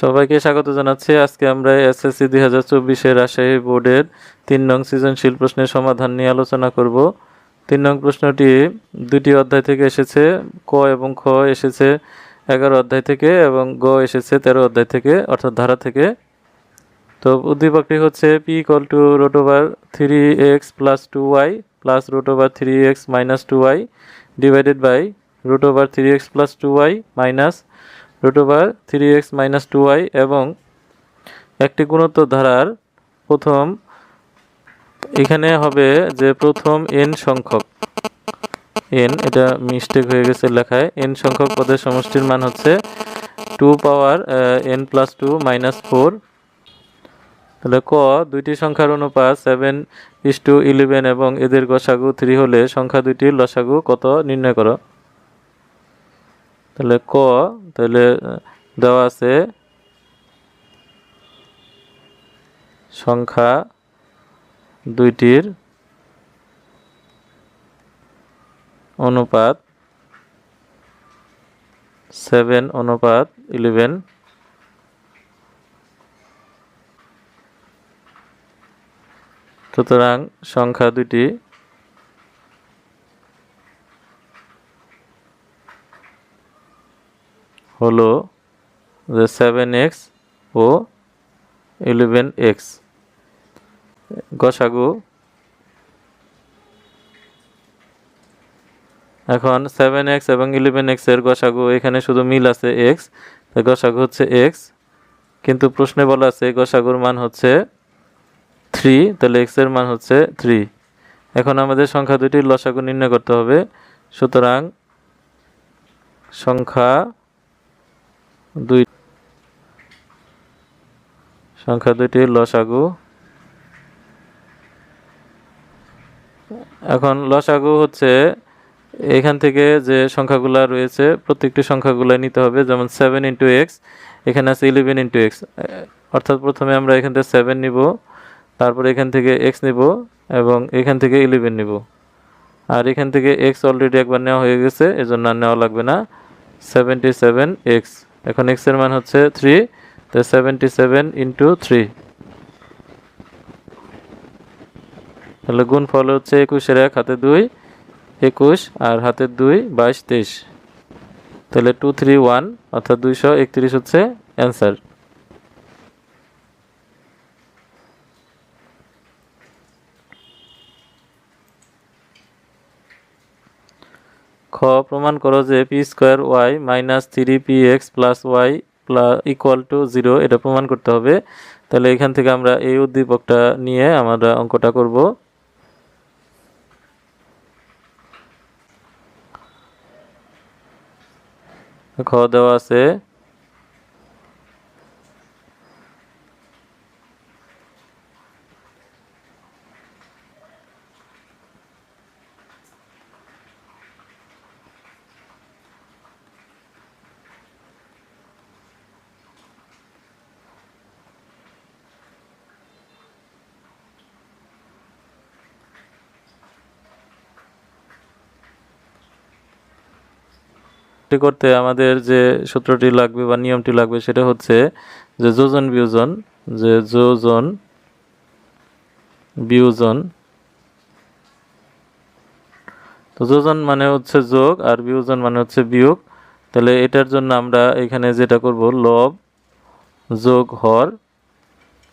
সবাইকে স্বাগত জানাচ্ছি। আজকে আমরা এসএসসি দুই হাজার চব্বিশের রাজশাহী বোর্ডের তিন নং সৃজনশীল প্রশ্নের সমাধান নিয়ে আলোচনা করব। তিন নং প্রশ্নটি দুটি অধ্যায় থেকে এসেছে, ক এবং খ এসেছে এগারো অধ্যায় থেকে এবং গ এসেছে তেরো অধ্যায় থেকে, অর্থাৎ ধারা থেকে। তো উদ্দীপকটি হচ্ছে p equal to root over three x plus two y plus root over three x minus two y divided by root over three x plus two y minus root over three x minus two y এবং একটি গুণোত্তর ধারার প্রথম, এখানে হবে যে প্রথম N সংখ্যক। এন এটা মিস্টেক হয়ে গেছে লেখায়। এন সংখ্যক পদের সমষ্টির মান হচ্ছে two power n plus two minus four তাহলে ক, দুইটি সংখ্যার অনুপাত সেভেন ইস টু ইলেভেন এবং এদের গসাগু থ্রি হলে সংখ্যা দুইটির লসাগু কত নির্ণয় করো? তাহলে ক তাহলে দেওয়া আছে সংখ্যা দুইটির অনুপাত সেভেন অনুপাত ইলেভেন সুতরাং সংখ্যা দুটি হলো যে সেভেন এক্স ও ইলেভেন এক্স গসাগু। এখন সেভেন এক্স এবং ইলেভেন এক্সের গসাগু, এখানে শুধু মিল আছে এক্স গসাগু হচ্ছে এক্স কিন্তু প্রশ্নে বলা আছে গসাগুর মান হচ্ছে থ্রি তাহলে এক্সের মান হচ্ছে থ্রি এখন আমাদের সংখ্যা দুটির লসাগু নির্ণয় করতে হবে। সুতরাং সংখ্যা দুই সংখ্যা দুইটির লসাগু। এখন লসাগু হচ্ছে এখান থেকে যে সংখ্যাগুলা রয়েছে, প্রত্যেকটি সংখ্যাগুলো নিতে হবে, যেমন সেভেন ইন্টু এক্স এখানে আছে ইলেভেন ইন্টু এক্স অর্থাৎ প্রথমে আমরা এখান থেকে সেভেন নিব, তারপর এখান থেকে এক্স নিব এবং এখান থেকে ইলেভেন নিব। আর এখান থেকে এক্স অলরেডি একবার নেওয়া হয়ে গেছে, এজন্য নেওয়া লাগবে না। সেভেন্টি সেভেন এক্স এখন এক্সের মান হচ্ছে থ্রি তো সেভেন্টি সেভেন ইন্টু থ্রি তাহলে গুণ ফল হচ্ছে একুশের এক, হাতে দুই, একুশ, আর হাতে দুই, বাইশ, তেইশ। তাহলে টু থ্রি ওয়ান অর্থাৎ দুইশো একত্রিশ হচ্ছে অ্যান্সার খ প্রমাণ করো যে p square y minus three p x plus y plus equal to zero, এটা প্রমাণ করতে হবে। তাহলে এখান থেকে আমরা এই উদ্দীপকটা নিয়ে আমরা অঙ্কটা করব। খ দেওয়া আছে এটি করতে আমাদের যে সূত্রটি লাগবে বা নিয়মটি লাগবে সেটা হচ্ছে যে যোজন বিয়োজন, যে যোজন বিয়োজন, তো যোজন মানে হচ্ছে যোগ আর বিয়োজন মানে হচ্ছে বিয়োগ। তাহলে এটার জন্য আমরা এখানে যেটা করব, লব যোগ হর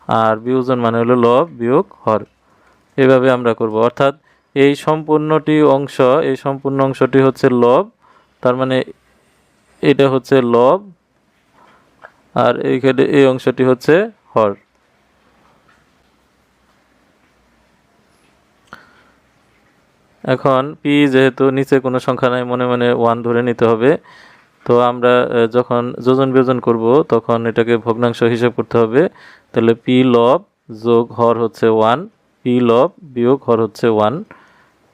আর বিয়োজন মানে হলো লব বিয়োগ হর। এভাবে আমরা করব। অর্থাৎ এই সম্পূর্ণটি অংশ, এই সম্পূর্ণ অংশটি হচ্ছে লব, তার মানে এটা হচ্ছে লব, আর এইখানে এই অংশটি হচ্ছে হর। এখন পি যেহেতু নিচে কোনো সংখ্যা নাই, মনে মনে ওয়ান ধরে নিতে হবে। তো আমরা যখন যোজন বিয়োজন করব, তখন এটাকে ভগ্নাংশ হিসাব করতে হবে। তাহলে পি লব যোগ হর হচ্ছে ওয়ান, পি লব বিয়োগ হর হচ্ছে ওয়ান।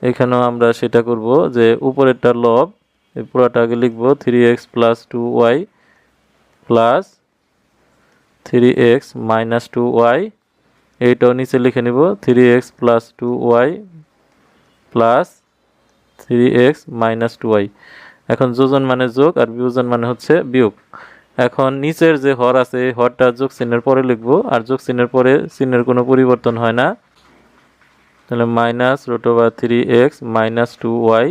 এখানেও আমরা সেটা করব যে উপরেরটা লব এই পুরোটা আগে লিখব three x plus two y plus three x minus two y এইটাও নিচে লিখে নিব three x plus two y plus three x minus two y এখন যোজন মানে যোগ আর বিয়োজন মানে হচ্ছে বিয়োগ। এখন নিচের যে হর আছে, এই হরটা যোগ চিহ্নের পরে লিখব, আর যোগ চিহ্নের পরে চিহ্নের কোনো পরিবর্তন হয় না। তাহলে minus root over three x minus two y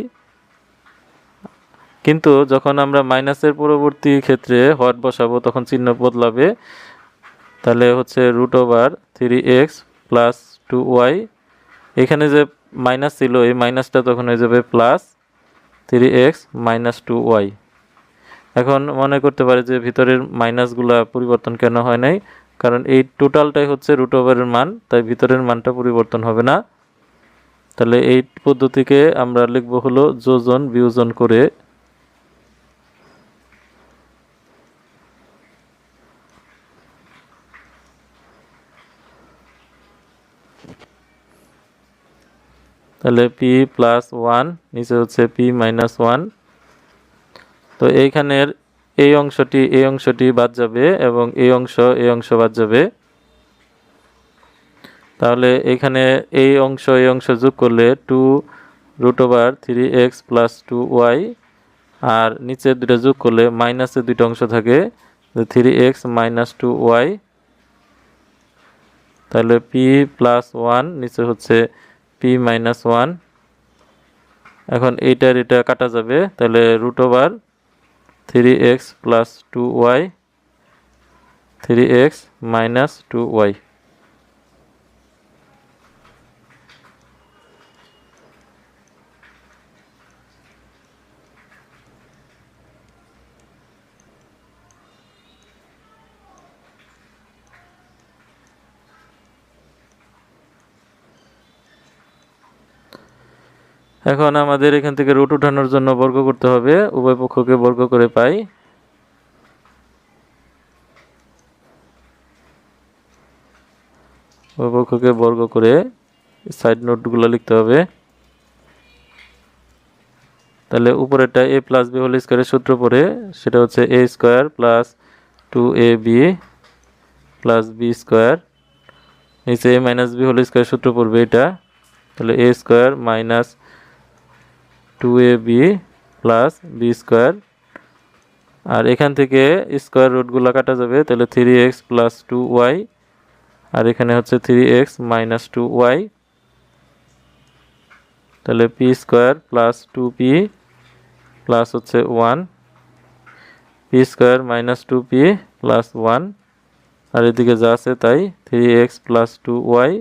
কিন্তু যখন আমরা মাইনাসের পরবর্তী ক্ষেত্রে হর বসাবো, তখন চিহ্ন বদলাবে। তাহলে হচ্ছে root over three x plus two y এখানে যে মাইনাস ছিল, এই মাইনাসটা তখন হয়ে যাবে plus three x minus two y এখন মনে করতে পারে যে ভিতরের মাইনাসগুলা পরিবর্তন কেন হয় নাই? কারণ এই টোটালটাই হচ্ছে রুট ওভারের মান, তাই ভিতরের মানটা পরিবর্তন হবে না। তাহলে এই পদ্ধতিকে আমরা লিখব হলো যোজন বিয়োজন করে তাহলে পি প্লাস ওয়ান নিচে হচ্ছে পি মাইনাস ওয়ান তো এইখানের এই অংশটি এই অংশটি বাদ যাবে এবং এই অংশ এই অংশ বাদ যাবে। তাহলে এখানে এই অংশ এই অংশ যোগ করলে two root over three x plus two y আর নিচের দুটো যোগ করলে মাইনাসের দুটো অংশ থাকে three x minus two y তাহলে পি প্লাস ওয়ান নিচে হচ্ছে পি মাইনাস ওয়ান এখন এইটার এটা কাটা যাবে, তাহলে root over three x plus two y three x minus two y এখন আমাদের এখান থেকে রুট উঠানোর জন্য বর্গ করতে হবে। উভয় পক্ষকে বর্গ করে পাই। উভয় পক্ষকে বর্গ করে সাইড নোটগুলো লিখতে হবে। তাহলে উপরেরটা এ প্লাস বি হোল স্কোয়ারের সূত্র পড়ে সেটা হচ্ছে a square plus two a b plus b square নিচে a minus b whole square সূত্র পড়বে এটা। তাহলে a square minus two a b plus b square আর এখান থেকে স্কোয়ার রুটগুলো কাটা যাবে, তাহলে three x plus two y আর এখানে হচ্ছে three x minus two y তাহলে p square plus two p plus হচ্ছে one p square minus two p plus one আর এদিকে যা আছে তাই three x plus two y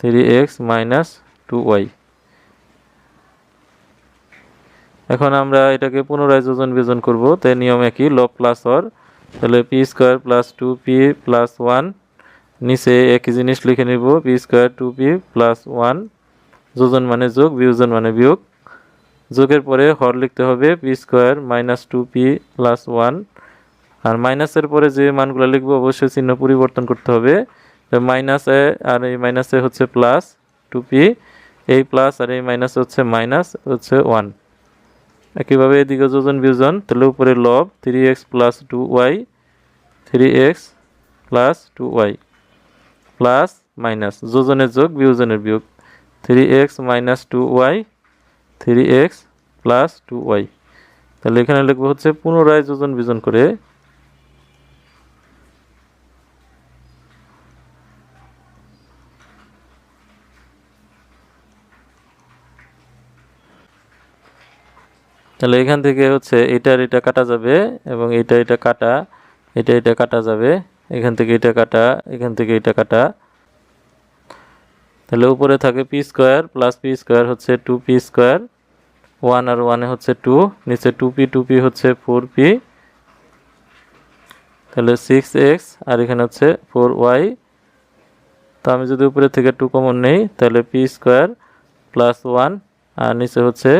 three x minus two y এখন আমরা এটাকে পুনরায় যোজন বিয়োজন করব। তাই নিয়ম একই লব প্লাস হর তাহলে p square plus two p plus one নিচে একই জিনিস লিখে নিব p square two p plus one যোজন মানে যোগ, বিয়োজন মানে বিয়োগ। যোগের পরে হর লিখতে হবে p square minus two p plus one আর মাইনাসের পরে যে মানগুলো লিখব, অবশ্যই চিহ্ন পরিবর্তন করতে হবে। মাইনাস আর এই মাইনাসে হচ্ছে প্লাস টু পি এই প্লাস আর এই মাইনাস হচ্ছে মাইনাস হচ্ছে ওয়ান একইভাবে এদিকে যোজন বিয়োজন, তাহলে উপরে লব three x plus two y three x plus two y plus minus যোজনের যোগ, বিয়োজনের বিয়োগ three x minus two y three x plus two y তাহলে এখানে লিখব হচ্ছে, পুনরায় যোজন বিয়োজন করে তাহলে এখান থেকে হচ্ছে এটার এটা কাটা যাবে এবং এটা এটা কাটা, এটা এটা কাটা যাবে, এখান থেকে এটা কাটা, এখান থেকে এটা কাটা। তাহলে উপরে থাকে p square plus p square হচ্ছে টু পি স্কোয়ার, ওয়ান আর ওয়ানে হচ্ছে টু, নিচে টু পি টু পি হচ্ছে ফোর পি। তাহলে সিক্স এক্স আর এখানে হচ্ছে ফোর ওয়াই। তো আমি যদি উপরে থেকে টু কমন নেই, তাহলে পি স্কোয়ার প্লাস ওয়ান আর নিচে হচ্ছে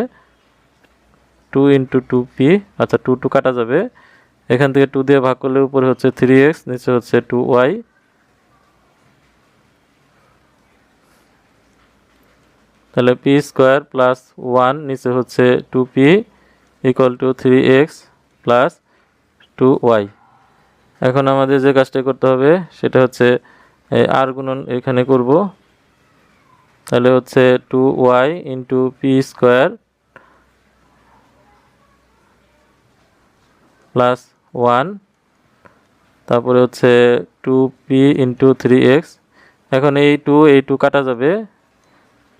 টু ইন্টু টু পি আচ্ছা টু টু কাটা যাবে। এখান থেকে টু দিয়ে ভাগ করলে উপরে হচ্ছে থ্রি এক্স নিচে হচ্ছে টু ওয়াই তাহলে পি স্কোয়ার প্লাস ওয়ান নিচে হচ্ছে two p equal to three x plus two y এখন আমাদের যে কাজটা করতে হবে, সেটা হচ্ছে আর গুণন এখানে করব। তাহলে হচ্ছে two y into p square plus one তারপরে হচ্ছে two p into three x এখন এই টু এই টু কাটা যাবে।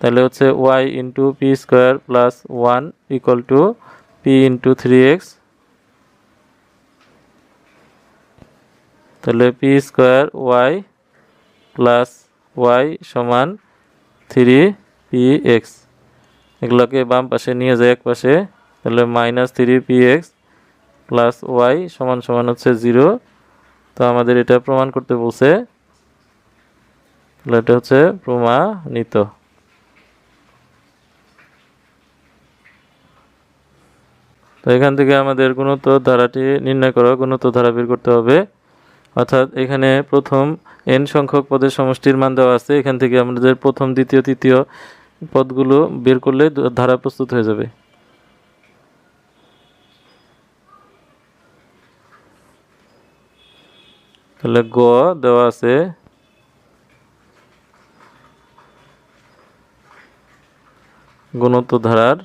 তাহলে হচ্ছে y into p square plus one equal to p into three x তাহলে p square y plus y সমান থ্রি পি এক্স এগুলোকে বাম পাশে নিয়ে যায়, এক পাশে। তাহলে minus three p x plus y সমান সমান হচ্ছে জিরো তো আমাদের এটা প্রমাণ করতে বলছে এটা হচ্ছে প্রমাণিত। তো এখান থেকে আমাদের গুণোত্তর ধারাটি নির্ণয় করা, গুণোত্তর ধারা বের করতে হবে। অর্থাৎ এখানে প্রথম এন সংখ্যক পদের সমষ্টির মান দেওয়া আছে, এখান থেকে আমাদের প্রথম, দ্বিতীয়, তৃতীয় পদগুলো বের করলে ধারা প্রস্তুত হয়ে যাবে। তাহলে গ দেওয়া আছে। গুণোত্তর ধারার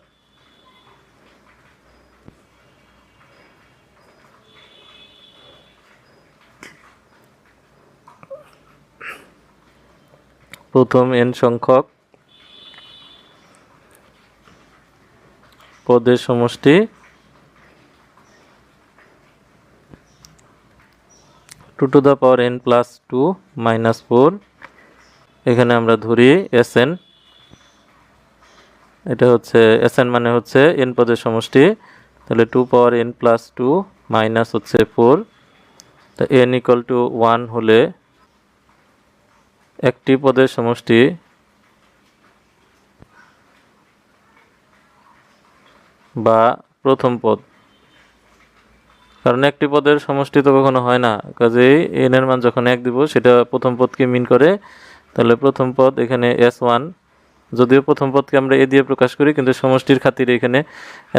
প্রথম এন সংখ্যক পদের সমষ্টি two to the power n plus two minus four এখানে আমরা ধরি এস এন এটা হচ্ছে এস এন মানে হচ্ছে এন পদের সমষ্টি। তাহলে two power n plus two minus হচ্ছে ফোর তা এন ইকুয়াল টু ওয়ান হলে একটি পদের সমষ্টি। বা প্রথম পদ। কারণ একটি পদের সমষ্টি তো কখনো হয় না। কাজেই এন এর মান যখন এক দিব, সেটা প্রথম পদকে মিন করে, তাহলে প্রথম পদ এখানে এস ওয়ান যদিও প্রথম পদকে আমরা এ দিয়ে প্রকাশ করি, কিন্তু সমষ্টির খাতিরে এখানে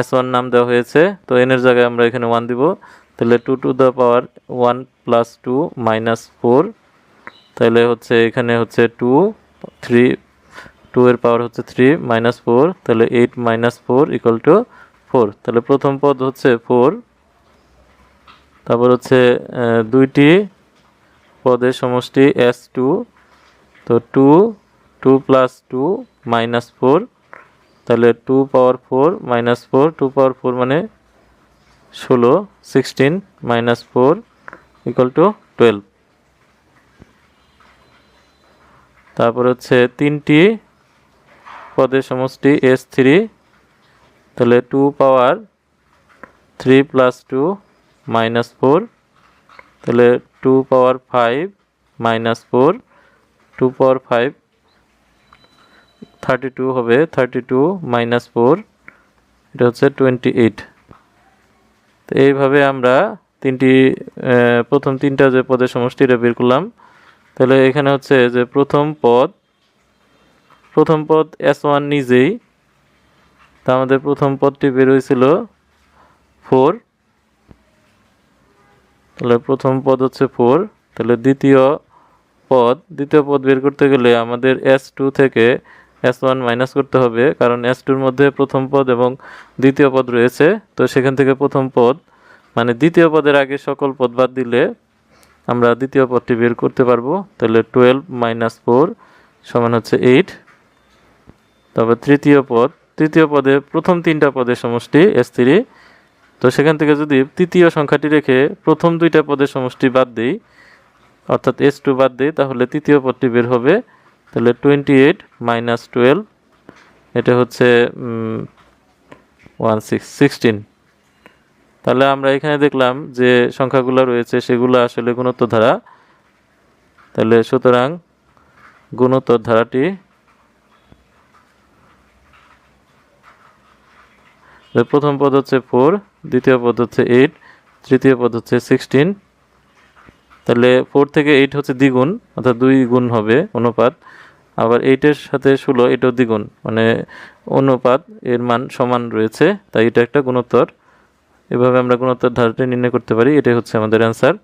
এস ওয়ান নাম দেওয়া হয়েছে, তো এন এর জায়গায় আমরা এখানে ওয়ান দিব। তাহলে two to the power one plus two minus four তাহলে হচ্ছে এখানে হচ্ছে টু থ্রি টু এর পাওয়ার হচ্ছে থ্রি মাইনাস ফোর তাহলে eight minus four equal to four তাহলে প্রথম পদ হচ্ছে ফোর তারপর হচ্ছে দুইটি পদের সমষ্টি এস টু তো two two plus two minus four তাহলে two power four minus four two power four মানে ষোলো sixteen minus four equal to twelve তারপর হচ্ছে, তিনটি পদের সমষ্টি এস থ্রি তাহলে two power three plus two minus four তাহলে two power five minus four two power five thirty two হবে থার্টি টু মাইনাস ফোর এটা হচ্ছে টোয়েন্টি এইট তো এইভাবে আমরা তিনটি প্রথম তিনটা যে পদের সমষ্টিটা বের করলাম। তাহলে এখানে হচ্ছে যে প্রথম পদ প্রথম পদ এস ওয়ান নিজেই, তা আমাদের প্রথম পদটি বের হয়েছিল ফোর তাহলে প্রথম পদ হচ্ছে ফোর তাহলে দ্বিতীয় পদ দ্বিতীয় পদ বের করতে গেলে আমাদের এস টু থেকে এস ওয়ান মাইনাস করতে হবে, কারণ এস টুর মধ্যে প্রথম পদ এবং দ্বিতীয় পদ রয়েছে, তো সেখান থেকে প্রথম পদ মানে দ্বিতীয় পদের আগে সকল পদ বাদ দিলে আমরা দ্বিতীয় পদটি বের করতে পারব, তাহলে টুয়েলভ মাইনাস ফোর সমান হচ্ছে এইট তবে তৃতীয় পদ, তৃতীয় পদে প্রথম তিনটা পদের সমষ্টি এস থ্রি তো সেখান থেকে যদি তৃতীয় সংখ্যাটি রেখে প্রথম দুইটা পদের সমষ্টি বাদ দিই, অর্থাৎ এস টু বাদ দিই, তাহলে তৃতীয় পদটি বের হবে, তাহলে টোয়েন্টি এইট মাইনাস টুয়েলভ এটা হচ্ছে ওয়ান সিক্স সিক্সটিন তাহলে আমরা এখানে দেখলাম যে সংখ্যাগুলো রয়েছে, সেগুলো আসলে গুণোত্তর ধারা তাহলে সুতরাং গুণোত্তর ধারাটি প্রথম পদ হচ্ছে ফোর, দ্বিতীয় পদ হচ্ছে এইট, তৃতীয় পদ হচ্ছে সিক্সটিন। তাহলে ফোর থেকে এইট হচ্ছে দ্বিগুণ, অর্থাৎ দুই গুণ হবে অনুপাত। আবার এইটের সাথে ষোলো, এটাও দ্বিগুণ মানে অনুপাত এর মান সমান রয়েছে, তাই এটা একটা গুণোত্তর। এভাবে আমরা গুণোত্তর ধারাটি নির্ণয় করতে পারি, এটাই হচ্ছে আমাদের অ্যান্সার